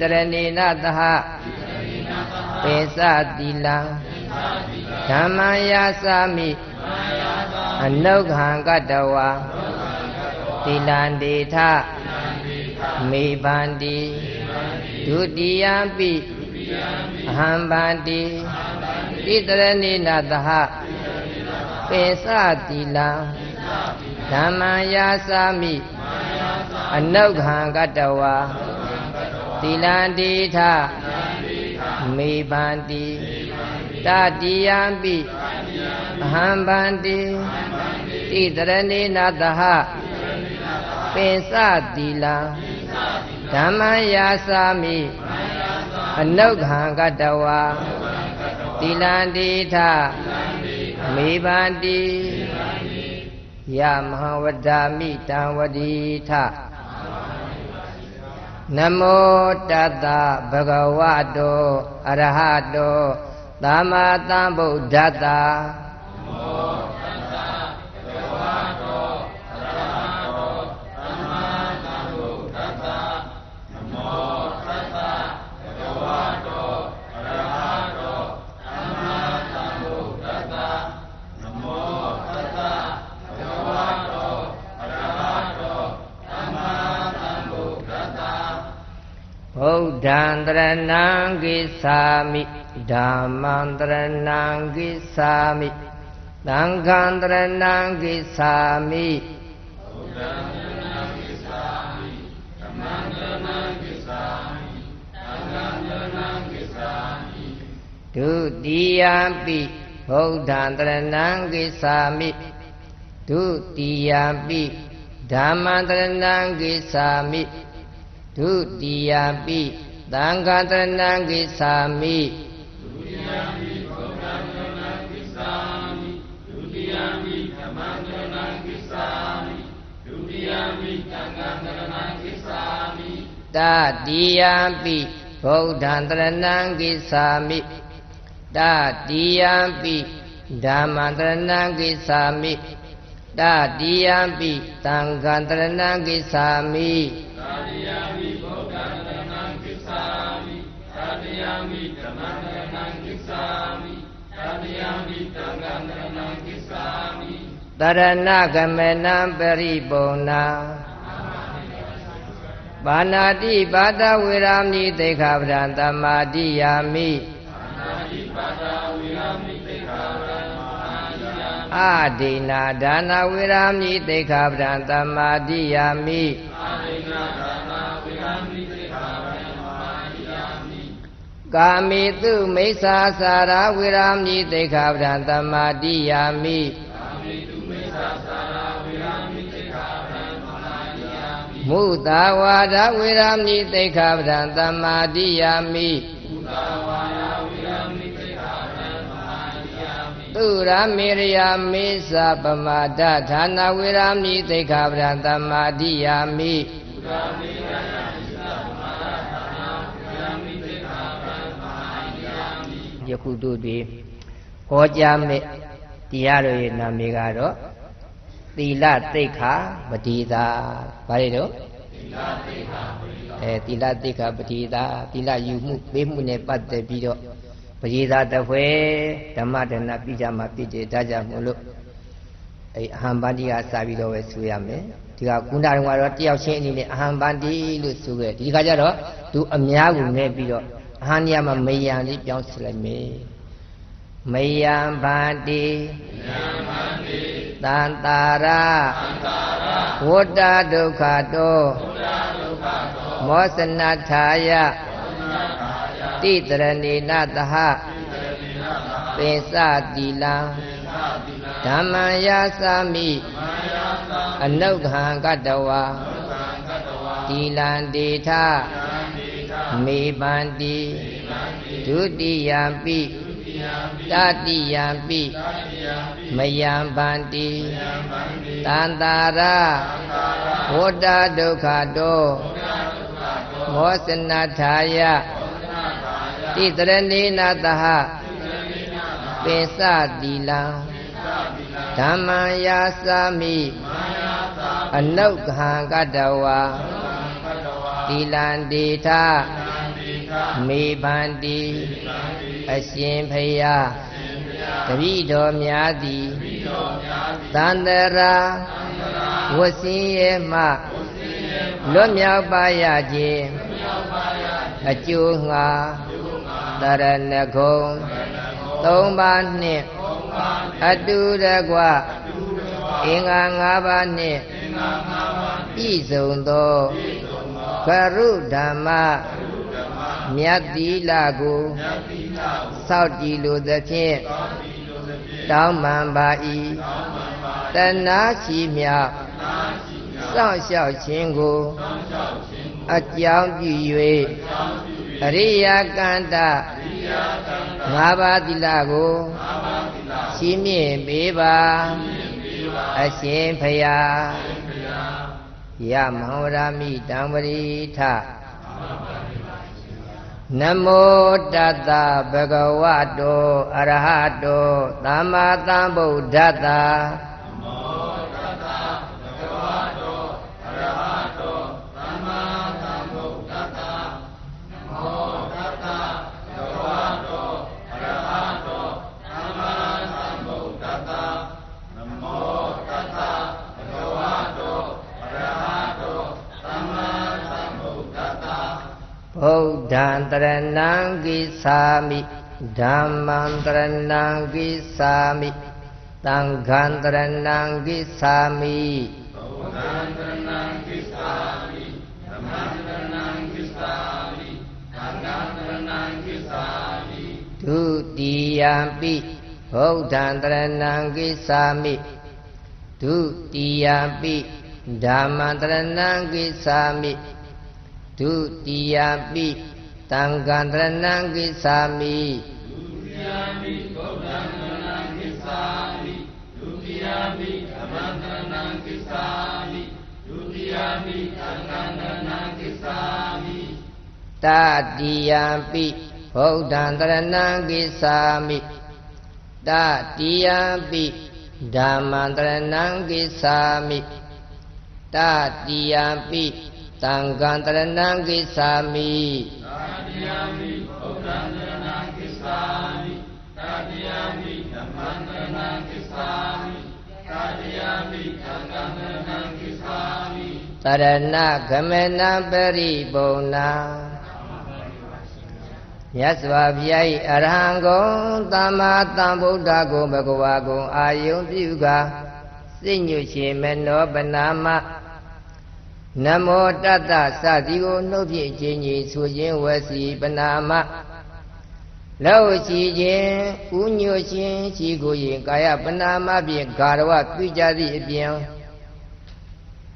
တိတိတရဏေနသဟပေစတိလံဓမ္မယာစာမိအနုခံကတဝါတိလံဒေထမေဗန္တိဒုတိယပိအဟံဗန္တိတိတရဏေနသဟပေစတိလံဓမ္မယာစာမိအနုခံကတဝါ သီလံတိထမေဗန္တိတတိယံပိအဟံဗန္တိတိတရဏေနသဟပင်စတိလံဓမ္မယာစာမိအနုခံကတဝါသီလံတိထမေဗန္တိယမဟာဝဒ္ဓမိတံဝတိထ နမောတတဗဂဝတောအရဟတောသမ္မာသမ္ဗုဒ္ဓတ္တ ဒ္ဓံတရဏံကိသာမိဓမ္မံတရဏံကိသာမိသံဃံတရဏံကိသာမိဗုဒ္ဓံတရဏံကိသာမိဓမ္မံတရဏံကိသာမိသံဃံတရဏံကိသာမိဒုတိယပိဗုဒ္ဓံတရဏံကိသာမိဒုတိယပိဓမ္မံတရဏံကိသာမိဒုတိယပိ သံဃာတရဏံကိသာမိဒုတိယပိဗုဒ္ဓံတရဏံကိသာမိဒုတိယပိဓမ္မံတရဏံကိသာမိဒုတိယပိသံဃာတရဏံကိသာမိတတိယပိဗုဒ္ဓံတရဏံကိသာမိတတိယပိဓမ္မံတရဏံကိသာမိတတိယပိသံဃာတရဏံကိသာမိ တိယပိဓမ္မံတရဏံကိသာမိတတိယပိသံဃာတရဏံကိသာမိတရဏဂမေနံပရိပုံနာပါဏာတိပါဒဝေရာမိသိခာပဒံတမ္မာတိယာမိပါဏာတိပါဒဝေရာမိသိခာပဒံအာဒိနာဒါနဝေရာမိသိခာပဒံတမ္မာတိယာမိအာဒိနာဒါန ကာမေတုမိစ္ဆာစာရဝေရာမိသိခာပဒံတမ္မာတိယာမိကာမေတုမိစ္ဆာစာရဝေရာမိသိခာပဒံတမ္မာတိယာမိမုသာဝါဒဝေရာမိသိခာပဒံတမ္မာတိယာမိမုသာဝါဒဝေရာမိသိခာပဒံတမ္မာတိယာမိသူရမေရယမေသပမာဒဌာနဝေရာမိသိခာပဒံတမ္မာတိယာမိသူရမေရယ ယခုတို့တွေဟောကြားမဲ့တရားတော်ရဲ့နာမည်ကတော့သီလသိက္ခာပတိတာဘာတွေတော့သီလသိက္ခာပတိတာအဲသီလသိက္ခာပတိတာသီလယူမှုပေးမှုနဲ့ပတ်သက်ပြီးတော့ပရိသာတဖွဲဓမ္မဒနာပြကြမှာပြည့်တယ်ဒါကြောင့်မို့လို့အဲအဟံပန္တိကစပြီးတော့ပဲဆိုရမယ်ဒီကကုဏတော်ကတော့တယောက်ချင်းအနေနဲ့အဟံပန္တိလို့ဆိုခဲ့ဒီခါကျတော့သူအများကိုနဲ့ပြီးတော့အ ဟံနေရာမှာမေယံလေးပြောင်းစလိုက်မယ်မေယံဗန္တိမေယံဗန္တိတန်တာရဝတ္တဒုက္ခတောမောစနထာယတိတရဏေနတဟပင်စတိလံဓမ္မံယာသမိအနုခံကတဝါတိလံဒေထ မေပန္တိဒုတိယံပိတတိယံပိမယံဗန္တိတန္တာရဝတ္တဒုက္ခတောမောစနထာယတိတရဏေနတဟပင်စတိလံဓမ္မံယာသမိအနုခံကတဝါတိလန္တေထ မေဗန္တိအရှင်ဖယားတပိတော်များသည်သန္တရာဝဆင်းရဲမှလွတ်မြောက်ပါရခြင်းအကျိုးငါတရဏဂုံသုံးပါးနှင့်အတူတကွအင်္ဂါ၅ပါးနှင့်ပြည့်စုံသောခရုဓမ္မ မြတ်တိလကိုစောက်ကြည်လိုသဖြင့်တောင်းမှန်ပါ၏တဏှာရှိမြောက်စောင့်ရှောက်ခြင်းကိုအကြောင်းပြု၍အရိယာကန္တငါးပါးသီလကိုရှိမြင့်ပေးပါအရှင်ဖယားယမဟောရမိတံပရိထ နမောတတ္တဗဂဝတောအရဟတောသမ္မာသမ္ဗုဒ္ဓတ္တ တရဏံကိသာမိဓမ္မံတရဏံကိသာမိသံဃံတရဏံကိသာမိဗုဒ္ဓံတရဏံကိသာမိဓမ္မံတရဏံကိသာမိသံဃံတရဏံကိသာမိဒုတိယံပိဗုဒ္ဓံတရဏံကိသာမိဒုတိယံပိဓမ္မံတရဏံကိသာမိဒုတိယပိ တံဃံတရဏံကိသာမိဒုတိယပိဗုဒ္ဓံတရဏံကိသာမိဒုတိယပိဓမ္မံတရဏံကိသာမိဒုတိယပိသံဃံတရဏံကိသာမိတတိယပိဗုဒ္ဓံတရဏံကိသာမိတတိယပိဓမ္မံတရဏံကိသာမိတတိယပိသံဃံတရဏံကိသာမိ သာတိယမိဘုဒ္ဓံတရဏံကိသာမိသာတိယမိဓမ္မံတရဏံကိသာမိသာတိယမိသံဃံတရဏံကိသာမိတရဏဂမနံပရိပုံနာမြတ်စွာဘုရား၏အရဟံဂုံသမ္မာသမ္ဗုဒ္ဓဂုံဘဂဝါဂုံအာယုံပြုကာစိတ်ညွတ်ရှင်မနောပနာမ နမောတတ္တစသည်ကိုနှုတ်ဖြင့်ခြင်းကြီးဆိုခြင်းဝစီပနာမလောက်ရှိခြင်းဥညွခြင်းရှိကိုရင်ကာယပနာမဖြင့်ဂါရဝပြုကြသည့်အပြင်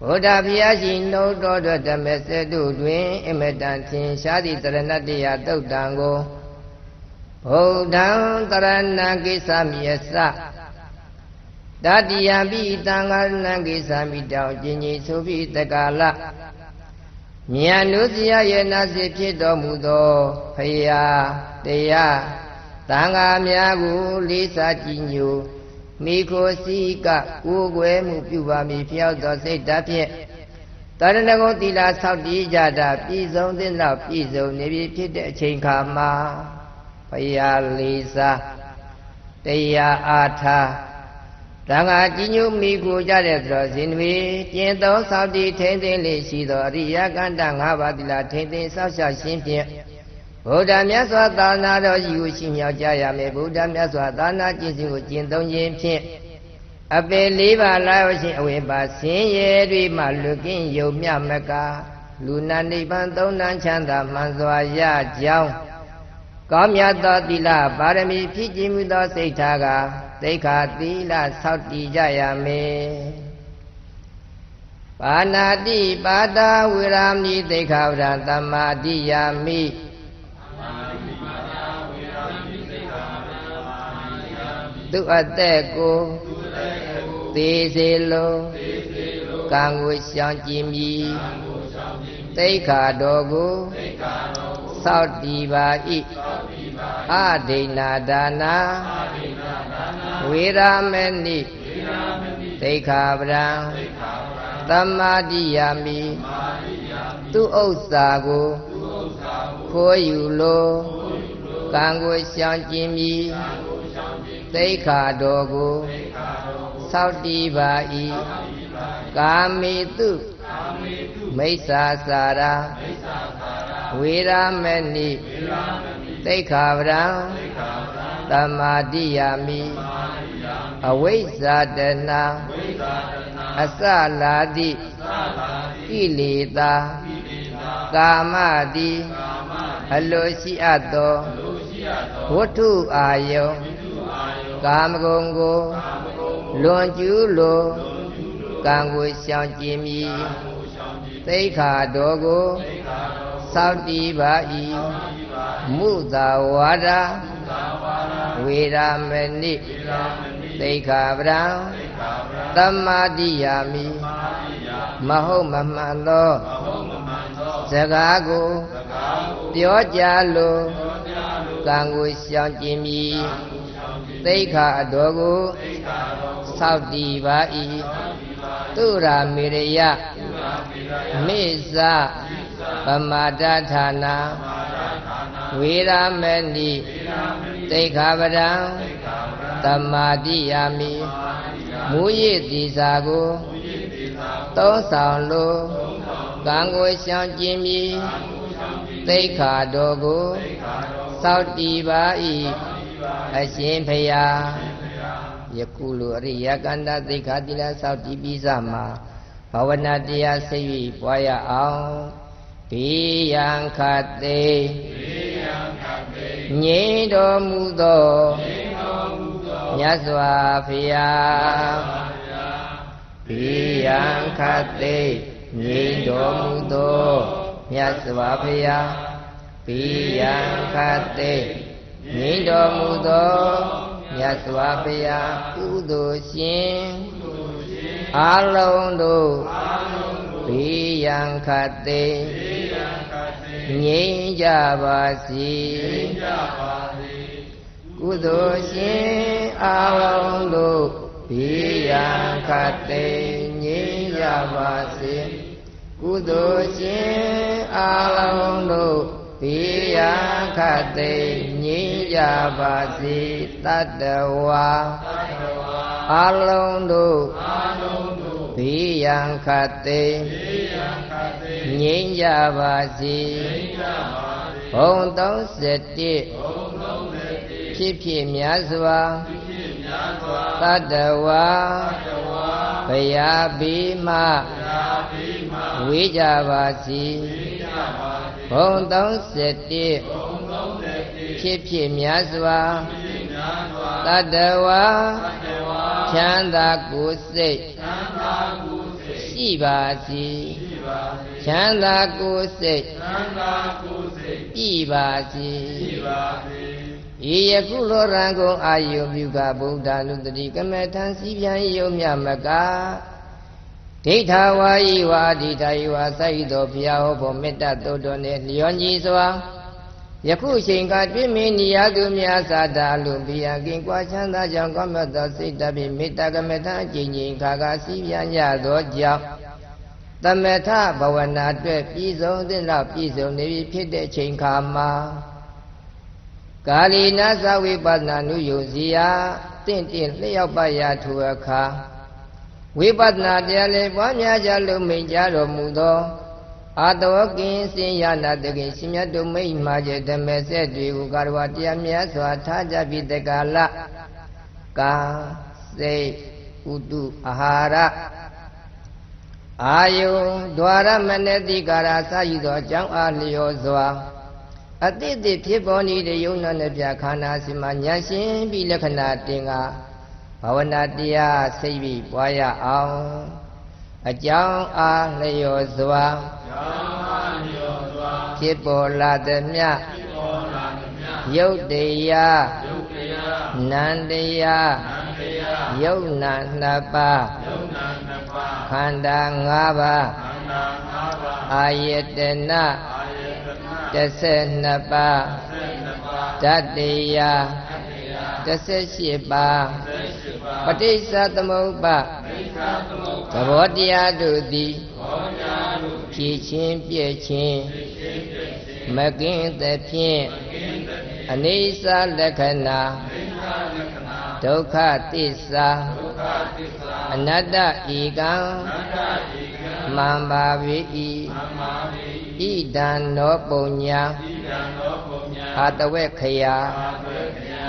ဗုဒ္ဓဘုရားရှင်နှုတ်တော်တော်ဓမ္မစတုတွင်အမတန်သင်ရှားသည့်တရဏတရားတုတ်တံကိုဗုဒ္ဓံတရဏကိစ္စမြတ်စ တတိယပိတံဃာနံကိသာမိတောင်ကျင်ကြီးဆိုပြီးတက္ကလမြတ်နုစရရဲ့နာစီဖြစ်တော်မူသောဖရာတရားတန်ဃာများကိုလေးစားကြည်ညိုမိခိုစီကကိုယ်ွယ်မှုပြုပါမည်ဖျောက်သောစိတ်ဓာတ်ဖြင့်တရဏဂုံသီလဆောက်တည်ကြတာပြည်စုံသင့်သောပြည်စုံနေပြီဖြစ်တဲ့အချိန်ခါမှာဖရာလေးစားတရားအားထား တန်ခါကြီးညိုမိကိုကြတဲ့သောဇင်တွေကျင့်သောသောက်တည်ထိမ့်သိမ့်လေးရှိသောအရိယကန္တ၅ပါးတိလာထိမ့်သိမ့်ဆောက်ရှောက်ခြင်းဖြင့်ဗုဒ္ဓမြတ်စွာသာနာတော်ကြီးကိုရှိမြောက်ကြရမယ်ဗုဒ္ဓမြတ်စွာသာနာကျင့်စဉ်ကိုကျင့်သုံးခြင်းဖြင့်အပေလေးပါးလာရောက်ခြင်းအဝိပါဆင်းရဲတွေမှလွတ်ကင်းယုံမြမကလူနာနိဗ္ဗာန်သုံးတန်းချမ်းသာမှန်စွာရကြောင်းကောင်းမြတ်သောသီလပါရမီဖြစ်ခြင်းမူသောစိတ်ထားက သိခာသီလဆောက်တည်ကြရမယ်ပါဏာတိပါဒဝေရာမိသိခာဝရသမ္မာတိယာမိသူအသက်ကိုသေစေလုံးကံကိုရှောင်ကြည်မည်သိခာတော်ကိုသောက်တည်ပါ၏အဒိဏဒါနာ ဝေရာမဏိသိခာပရံသမ္မာတိယာမိသူဥစ္စာကိုခိုးယူလိုကံကိုရှောင်ကျင်ပြီသိခါတော်ကိုသောက်တီးပါ၏ကာမေတုမိစ္ဆာစာရာဝေရမဏိသိခါဗရံ တမာတိယာမိအဝိဇ္ဇာတနာအစလာတိကိလေသာကာမတိအလိုရှိအပ်သောဝတ္ထုအာယုံကာမဂုဏ်ကိုလွန်ကျူးလိုကံကိုရှောင်ကျင်မည်သိခါတော်ကိုသောက်တီးပါ၏မုသာဝါဒ ဝေရမဏိသိခါဗရံသမ္မာတိယာမိမဟုတ်မမှန်သောစကားကိုပြောကြလိုကံကိုရှောင်ကျင်မည်သိခါအတော်ကိုသောက်တည်ပါ၏သူရာမေရယမိစ္ဆပမာဒဌာနာဝေရမဏိ သိခါပဒံတမာတိယာမိမူရည်တိစာကိုသုံးဆောင်လိုကံကိုရှောင်ကျင်မည်သိခါတော်ကိုစောက်တည်ပါ၏အရှင်ဖယားယခုလိုအရိယကန္တသိခာတိလစောက်တည်ပြီးစမှာဘာဝနာတရားစိတ်၍ပွားရအောင်ဘေးရန်ခတ်သေး ငြိမ်းတော်မူသောမြတ်စွာဘုရားဘေးရန်ခတ်သေးငြိမ်းတော်မူသောမြတ်စွာဘုရားဘေးရန်ခတ်သေးငြိမ်းတော်မူသောမြတ်စွာဘုရားကုသိုလ်ရှင်အာလုံးတို့ဘေးရန်ခတ်သေး ငြိမ်းကြပါစေကုသိုလ်ရှင်အာလုံးတို့ဘေးရန်ခတ်သေးငြိမ်းကြပါစေကုသိုလ်ရှင်အာလုံးတို့ဘေးရန်ခတ်သေးငြိမ်းကြပါစေတတ္တဝါအာလုံးတို့ဘေးရန်ခတ်သေး ငြိမ်းကြပါစေဘုံ31ဖြစ်ဖြစ်များစွာတတ္တဝါဘုရားဘိမဝေးကြပါစေဘုံ31ဖြစ်ဖြစ်များစွာတတ္တဝါချမ်းသာကိုယ်စိတ်ရှိပါစေ ချမ်းသာကိုယ်စိတ်ပြည်ပါစေဤယခုလောရံကုန်အာယုပြုကဗုဒ္ဓနုတတိကမထံစီပြန်ယုံမြမကဒိဋ္ဌဝါယိဝါဒိဋ္ဌယဝါစိုက်တော်ဘုရားဟောဖို့မေတ္တာတော်တော်နဲ့လျော်ညီစွာယခုချိန်ကပြည့်မင်းနိယသူများသာတာလူဘိယကင်ကွာချမ်းသာကြောင့်ကောမြတ်သောစိတ်တပိမေတ္တာကမထအကျဉ်းချင်းခါခါစီပြန်ရသောကြောင့် သမထဘဝနာအတွက်ပြည်စုံသင့်တော့ပြည်စုံနေပြီဖြစ်တဲ့ချိန်ခါမှာကာလီနာသဝိပဿနာနုယုစီယတင့်တင့်လျှောက်ပါရထူအခါဝိပဿနာတရားလေးပွားများကြလို့မိန်ကြတော်မူသောအာတဝကင်းစင်ရနာတကင်ရှင်မြတ်တို့မိတ်မှာကျဓမ္မဆက်တွေကိုကာရဝတရားမြတ်စွာထားကြပြီးတက္ကလကာစိတ်ဥတုအာဟာရ အာယုံဒွါရမနတိကာရစယူသောအကြောင်းအားလျော်စွာအတိတ်ဖြစ်ပေါ်နေတဲ့ယုံနာနဲ့ပြခန္ဓာစီမှာဉာဏ်ရှင်ပြီးလက္ခဏာတင်ကဘာဝနာတရားစိတ်ပြီးပွားရအောင်အကြောင်းအားလျော်စွာဖြစ်ပေါ်လာသည်မြယုတ်တရားနန္တရားယုတ်နာနှစ်ပါးခ န္ဓာ၅ပါးအာယတနာ12ပါးဓာတ်တရား18ပါးပဋိစ္စသမုပ္ပါသဘောတရားတို့သည်ဖြည့်ချင်းပြည့်ချင်းမကင်းသဖြင့်အနိစ္စလက္ခဏာ ဒုက္ခသစ္စာအနတ္တဧကံမံပါဝိဤဣဒံနောပုံညာအာတဝေခယ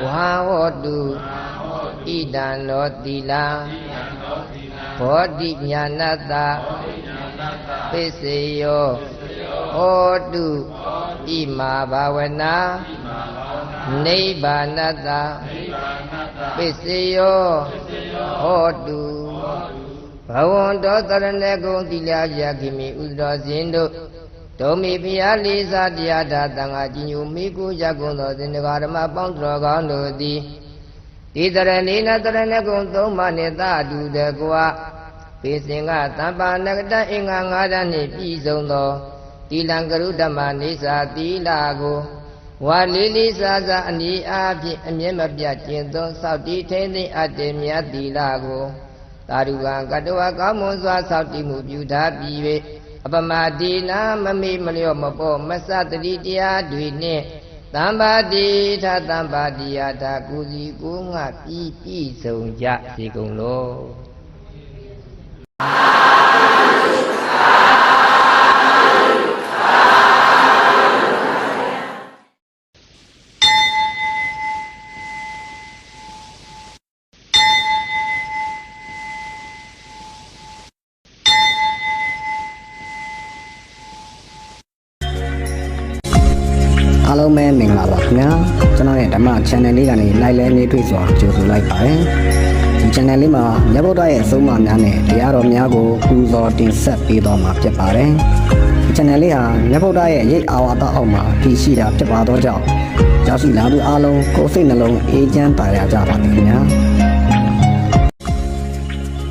ဝါဟောတုဣဒံနောသီလံဘောဓိညာဏတ္တပစ္စယောဟောတု ဣမာဘာဝနာနိဗ္ဗာနတ္တပစ္စယောဟောတုဘဝန္တောတရဏဂုံသီလပြခိမိဥဒ္ဒောဇင်တို့ဒုံမီဖျားလေးစားတရားဓာတန်ဃာကြီးညိုမိကိုကြကုန်သောသင်္ဃာဓမ္မပေါင်းတော်ကောင်းတို့သည်ဒီတရဏိနတရဏဂုံသုံးပါးနှင့်သာတူတကွာပေစင်ကတမ္ပါနဂတအင်္ဂါ၅ဓာတ်နှင့်ပြည့်စုံသော တိလံကရုဓမ္မနေစာသီလာကိုဝါလေးလေးစားစားအနီးအားဖြင့်အမြဲမပြတ်ကျင့်သောစောင့်တည်ထိန်သိမ်းအပ်တဲ့မြတ်သီလာကိုသာဓုကံကတဝကောင်းမွန်စွာစောင့်တည်မှုပြုထားပြီး၍အပမတိနာမမေ့မလျော့မပေါ့မဆတတိတရားတွေနှင့်တမ္ပါတိထတမ္ပါတိယတာကုစီကိုငါပြီးပြည့်စုံကြစေကုန်လော အားလုံးပဲမင်္ဂလာပါခင်ဗျာကျွန်တော်ရဲ့ဓမ္မ channel လေးကနေ like လဲနေတွေ့စွာကြိုဆိုလိုက်ပါတယ်ဒီ channel လေးမှာမြတ်ဗုဒ္ဓရဲ့အဆုံးအမများနဲ့တရားတော်များကိုပူဇော်တင်ဆက်ပေးသွားမှာဖြစ်ပါတယ်ဒီ channel လေးဟာမြတ်ဗုဒ္ဓရဲ့ရိတ်အာဝါဒအောက်မှာတည်ရှိတာဖြစ်ပါတော့ကြောင့်ရောက်ရှိလာသူအားလုံးကိုယ်စိတ်နှလုံးအေးချမ်းပါရကြပါစေခင်ဗျာ